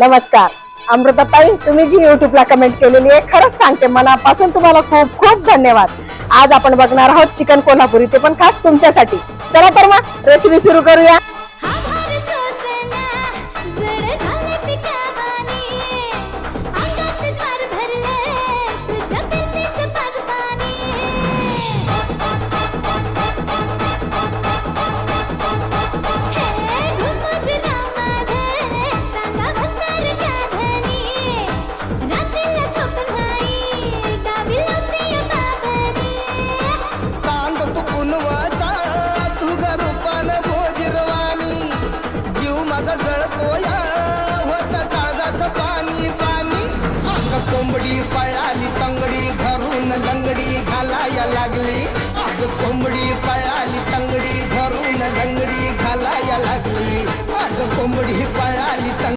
नमस्कार. अमृताताई तुम्ही जी युट्यूबला कमेंट केलेली आहे खरंच सांगते मनापासून तुम्हाला खूप खूप धन्यवाद. आज आपण बघणार आहोत चिकन कोल्हापुरी ते पण खास तुमच्यासाठी. चला तर मग रेसिपी सुरू करूया. जळपोया होता काळजाचं पाणी पाणी. आग कोंबडी पळाली तंगडी घरून लंगडी घालाया लागली. आग कोंबडी पळाली तंगडी घरून लंगडी घालाया लागली. आग कोंबडी पळाली तंगडी